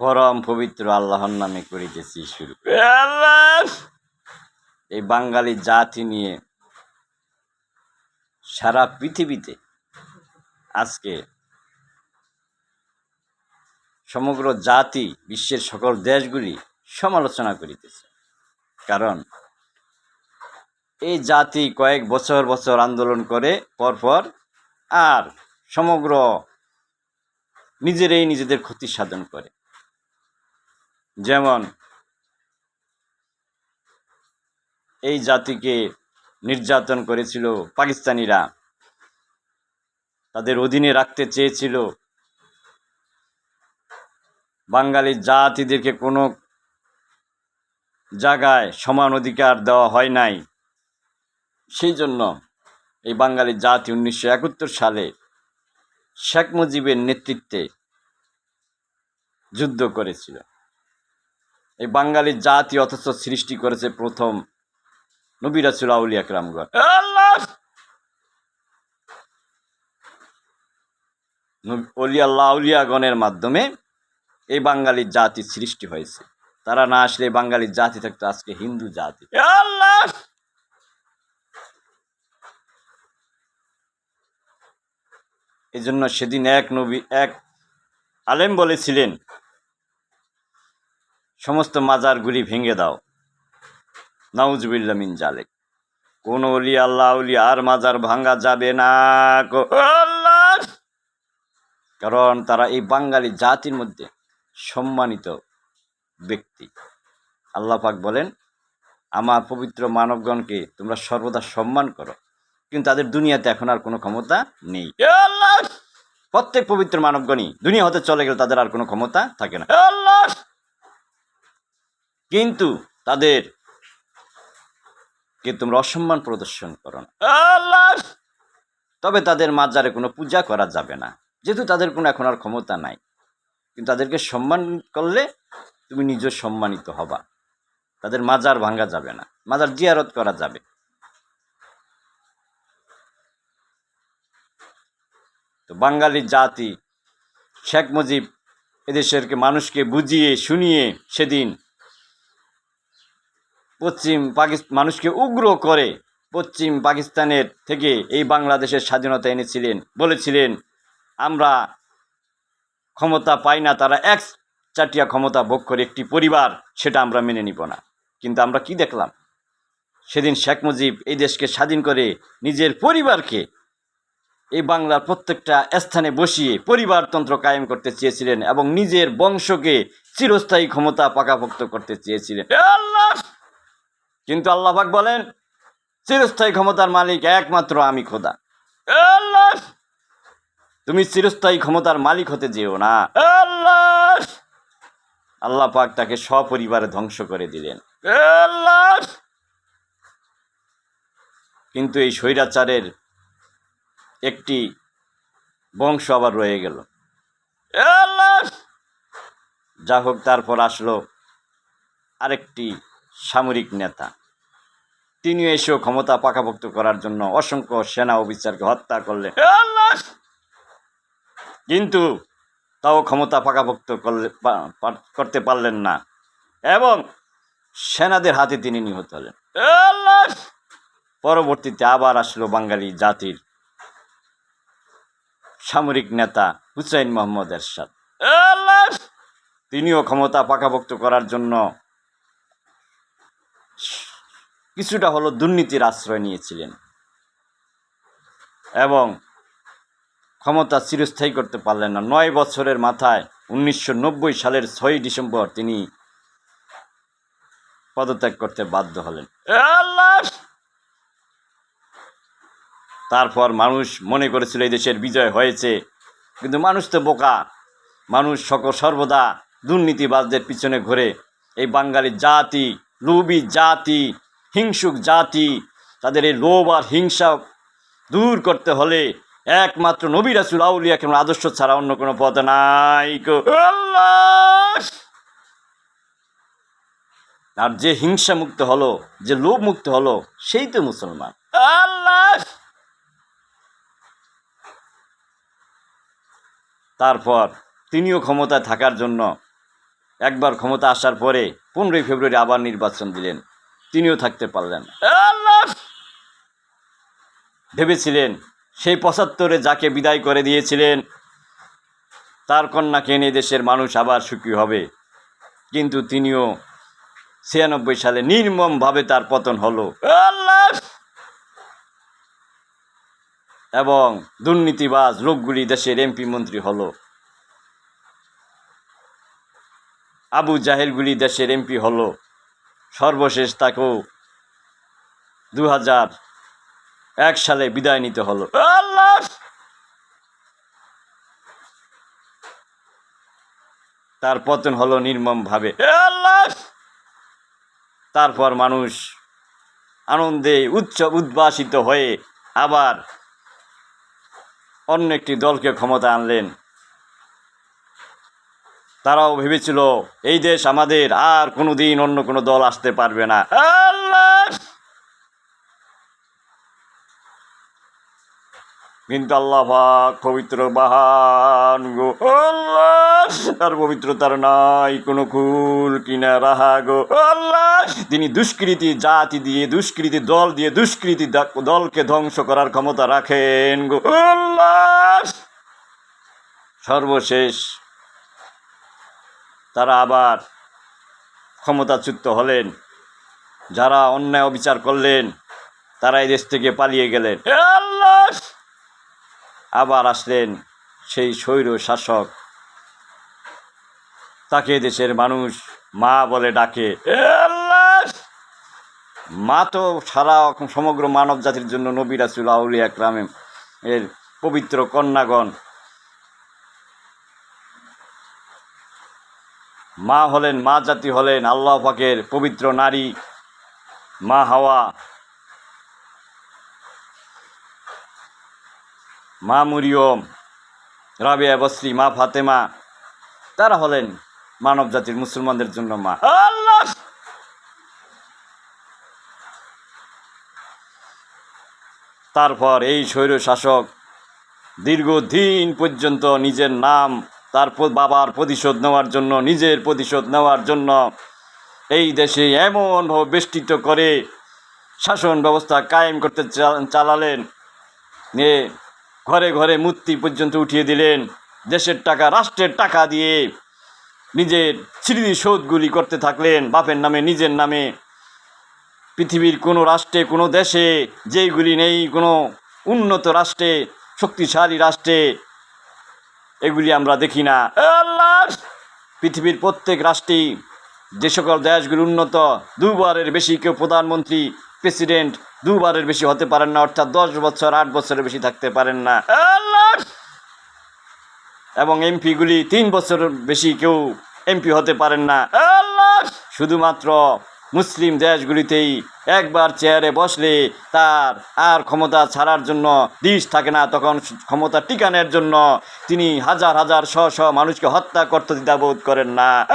পরম পবিত্র আল্লাহর নামে করিতেছি শুরু। এই বাঙালি জাতি নিয়ে সারা পৃথিবীতে আজকে সমগ্র জাতি বিশ্বের সকল দেশগুলি সমালোচনা করিতেছে। কারণ এই জাতি কয়েক বছর বছর আন্দোলন করে পরপর আর সমগ্র নিজেরাই নিজেদের ক্ষতি সাধন করে। যেমন এই জাতিকে নির্যাতন করেছিল পাকিস্তানিরা, তাদের অধীনে রাখতে চেয়েছিল বাঙালি জাতিদেরকে কোনো জায়গায় সমান অধিকার দেওয়া হয় নাই। সেই জন্য এই বাঙালি জাতি উনিশশো একাত্তর সালে শেখ মুজিবের নেতৃত্বে যুদ্ধ করেছিল। এই বাঙালি জাতি অথচ সৃষ্টি করেছে প্রথম নবিরাসুল আউলিয়া একরামগণ অলিয়াল্লাহ আউলিয়াগণের মাধ্যমে এই বাঙালি জাতি সৃষ্টি হয়েছে। তারা না আসলে বাঙালি জাতি থাকতো, আজকে হিন্দু জাতি। আল্লাহ! এই জন্য সেদিন এক নবী, এক আলেম বলেছিলেন সমস্ত মাজার মাজারগুলি ভেঙে দাও। নাউজবিল্লা মিন জালেক। কোন অলি, আল্লাহ অলি, আর মাজার ভাঙ্গা যাবে না কারণ তারা এই বাঙালি জাতির মধ্যে সম্মানিত ব্যক্তি। আল্লাহ পাক বলেন, আমার পবিত্র মানবগণকে তোমরা সর্বদা সম্মান করো। কিন্তু তাদের দুনিয়াতে এখন আর কোনো ক্ষমতা নেই। প্রত্যেক পবিত্র মানবগণই দুনিয়া হতে চলে গেলে তাদের আর কোনো ক্ষমতা থাকে না। কিন্তু তাদের কে তোমরা অসম্মান প্রদর্শন করো না। আল্লাহ! তবে তাদের মাজারে কোনো পূজা করা যাবে না। যেহেতু তাদের কোনো এখন আর ক্ষমতা নাই। কিন্তু তাদেরকে সম্মান করলে তুমি নিজ সম্মানিত হবা। তাদের মাজার ভাঙ্গা যাবে না। মাজার জিয়ারত করা যাবে। তো বাঙালি জাতি শেখ মুজিব এদেশেরকে মানুষকে বুঝিয়ে, শুনিয়ে সেদিন পশ্চিম পাকিস্তান মানুষকে উগ্র করে পশ্চিম পাকিস্তানের থেকে এই বাংলাদেশের স্বাধীনতা এনেছিলেন, বলেছিলেন, আমরা ক্ষমতা পাই না, তারা এক চাটিয়া ক্ষমতা ভোগ করে একটি পরিবার, সেটা আমরা মেনে নিব না। কিন্তু আমরা কি দেখলাম? সেদিন শেখ মুজিব এই দেশকে স্বাধীন করে নিজের পরিবারকে এই বাংলার প্রত্যেকটা স্থানে বসিয়ে পরিবারতন্ত্র কায়েম করতে চেয়েছিলেন এবং নিজের বংশকে চিরস্থায়ী ক্ষমতা পাকাপোক্ত করতে চেয়েছিলেন। আল্লাহ! কিন্তু আল্লাহাক বলেন চিরস্থায়ী ক্ষমতার মালিক একমাত্র আমি খোদা। আল্লাহ! তুমি চিরস্থায়ী ক্ষমতার মালিক হতে যেও না। আল্লাহ! আল্লাহ পাক তাকে সপরিবারে ধ্বংস করে দিলেন। আল্লাহ! কিন্তু এই স্বৈরাচারের একটি বংশ আবার রয়ে গেল। যা হোক তারপর আসলো আরেকটি সামরিক নেতা। তিনিও এসেও ক্ষমতা পাকাপোক্ত করার জন্য অসংখ্য সেনা অফিসারকে হত্যা করলেন। কিন্তু তাও ক্ষমতা পাকাপোক্ত করলে করতে পারলেন না এবং সেনাদের হাতে তিনি নিহত হলেন। পরবর্তীতে আবার আসলো বাঙালি জাতির সামরিক নেতা হুসাইন মোহাম্মদ এরশাদ। তিনিও ক্ষমতা পাকাপোক্ত করার জন্য কিছুটা হলো দুর্নীতির আশ্রয় নিয়েছিলেন এবং ক্ষমতা চিরস্থায়ী করতে পারলেন না। নয় বছরের মাথায় উনিশশো নব্বই সালের ছয়ই ডিসেম্বর তিনি পদত্যাগ করতে বাধ্য হলেন। তারপর মানুষ মনে করেছিল এই দেশের বিজয় হয়েছে, কিন্তু মানুষ তো বোকা। মানুষ সকল সর্বদা দুর্নীতিবাজদের পিছনে ঘুরে। এই বাঙালি জাতি লোভী জাতি হিংসুক জাতি, তাদের এই লোভ আর হিংসা দূর করতে হলে একমাত্র নবী রাসুল আউলিয়া কেমন আদর্শ ছাড়া অন্য কোনো পথ নাই! আর যে হিংসা মুক্ত হলো, যে লোভ মুক্ত হলো, সেই তো মুসলমান। আল্লাহ! তারপর তিনিও ক্ষমতায় থাকার জন্য একবার ক্ষমতা আসার পরে পনেরোই ফেব্রুয়ারি আবার নির্বাচন দিলেন। তিনিও থাকতে পারলেন। ভেবেছিলেন সেই পঁচাত্তরে যাকে বিদায় করে দিয়েছিলেন তার কন্যাকে এনে দেশের মানুষ আবার সুখী হবে। কিন্তু তিনিও ছিয়ানব্বই সালে নির্মমভাবে তার পতন হলো। এবং দুর্নীতিবাজ লোকগুলি দেশের এমপি মন্ত্রী হলো। আবু জাহেলগুলি দেশের এমপি হলো। সর্বশেষ তাকেও দু হাজার এক সালে বিদায় নিতে হলো। আল্লাহ! তার পতন হলো নির্মমভাবে। আল্লাহ! তারপর মানুষ আনন্দে উৎসব উদ্ভাসিত হয়ে আবার অন্য একটি দলকে ক্ষমতা আনলেন। তারাও ভেবেছিল, এই দেশ আমাদের, আর কোনো দিন অন্য কোনো দল আসতে পারবে না। কিন্তু আল্লাহ পবিত্র বাহান গো। আল্লাহ! তার পবিত্রতার নাই কোনো কুল কিনা রাহা গো। আল্লাহ! তিনি দুষ্কৃতি জাতি দিয়ে, দুষ্কৃতি দল দিয়ে, দুষ্কৃতি দলকে ধ্বংস করার ক্ষমতা রাখেন গো। আল্লাহ! সর্বশেষ তারা আবার ক্ষমতাচ্যুত হলেন। যারা অন্যায় অবিচার করলেন, তারা এই দেশ থেকে পালিয়ে গেলেন। আবার আসলেন সেই স্বৈর শাসক। তাকে দেশের মানুষ মা বলে ডাকে! মা তো সারা সমগ্র মানব জাতির জন্য নবী রাসুল আউলিয়া একরামে এর পবিত্র কন্যাগণ। মা হলেন মা জাতি হলেন আল্লাহ পাকের পবিত্র নারী মা হাওয়া। মা মুরিয়ম রাবিয়া বসরি মা ফাতেমা তারা হলেন মানব জাতির মুসলমানদের জন্য মা। আল্লাহ! তারপর এই স্বৈর শাসক দীর্ঘদিন পর্যন্ত নিজের নাম তার বাবার প্রতিশোধ নেওয়ার জন্য, নিজের প্রতিশোধ নেওয়ার জন্য এই দেশে এমনভাবে বেষ্টিত করে শাসন ব্যবস্থা কায়েম করতে চালালেন। নিয়ে ঘরে ঘরে মূর্তি পর্যন্ত উঠিয়ে দিলেন। দেশের টাকা, রাষ্ট্রের টাকা দিয়ে নিজের স্মৃতিসৌধগুলি করতে থাকলেন। বাপের নামে, নিজের নামে। পৃথিবীর কোনো রাষ্ট্রে, কোনো দেশে যেইগুলি নেই, কোনো উন্নত রাষ্ট্রে, শক্তিশালী রাষ্ট্রে এগুলি আমরা দেখি না! পৃথিবীর প্রত্যেক রাষ্ট্রেই যে সকল দেশগুলি উন্নত, দুবারের বেশি কেউ প্রধানমন্ত্রী, প্রেসিডেন্ট দুবারের বেশি হতে পারেন না, অর্থাৎ দশ বছর, আট বছরের বেশি থাকতে পারেন না! এবং এমপিগুলি তিন বছরের বেশি কেউ এমপি হতে পারেন না! শুধুমাত্র মুসলিম দেশগুলিতেই একবার চেয়ারে বসলে তার আর ক্ষমতা ছাড়ার জন্য দিশ থাকে না। তখন ক্ষমতা টিকানোর জন্য তিনি হাজার হাজার শ শ মানুষকে হত্যা করতে দ্বিধাবোধ করেন না।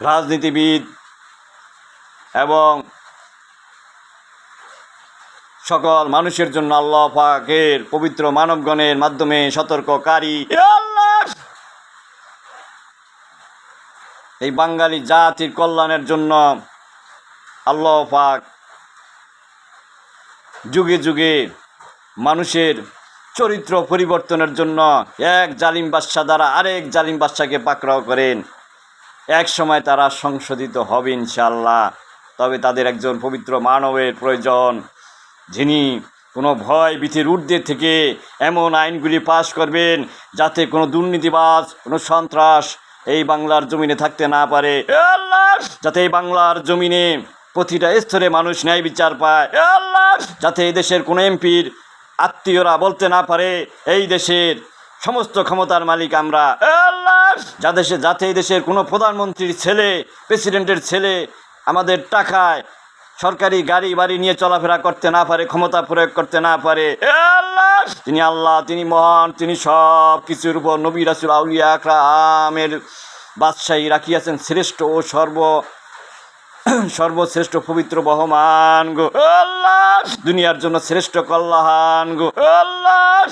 রাজনীতিবিদ এবং সকল মানুষের জন্য আল্লাহ পাকের পবিত্র মানবগণের মাধ্যমে সতর্ককারী আল্লাহ এই বাঙালি জাতির কল্যাণের জন্য আল্লাহ পাক যুগে যুগে মানুষের চরিত্র পরিবর্তনের জন্য এক জালিম বাদশা দ্বারা আরেক জালিম বাদশাকে পাকড়াও করেন। এক সময় তারা সংশোধিত হবে ইনশাল্লাহ তবে তাদের একজন পবিত্র মানবের প্রয়োজন, যিনি কোনো ভয় ভীতির ঊর্ধ্বে থেকে এমন আইনগুলি পাশ করবেন যাতে কোনো দুর্নীতিবাজ, কোনো সন্ত্রাস এই বাংলার জমিনে থাকতে না পারে। যাতে এই বাংলার জমিনে প্রতিটা স্তরে মানুষ ন্যায় বিচার পায়! যাতে এই দেশের কোনো এমপির আত্মীয়রা বলতে না পারে, এই দেশের সমস্ত ক্ষমতার মালিক আমরা! যা দেশে, যাতে এই দেশের কোনো প্রধানমন্ত্রীর ছেলে, প্রেসিডেন্টের ছেলে আমাদের টাকায় সরকারি গাড়ি বাড়ি নিয়ে চলাফেরা করতে না পারে, ক্ষমতা প্রয়োগ করতে না পারে। তিনি আল্লাহ, তিনি মহান, তিনি সব কিছুর উপর নবী রাসুল আউলিয়া আকরামের বাদশাহী রাখিয়াছেন শ্রেষ্ঠ ও সর্ব, সর্বশ্রেষ্ঠ পবিত্র বহমান গো। আল্লাহ, দুনিয়ার জন্য শ্রেষ্ঠ কল্যাণ গো। আল্লাহ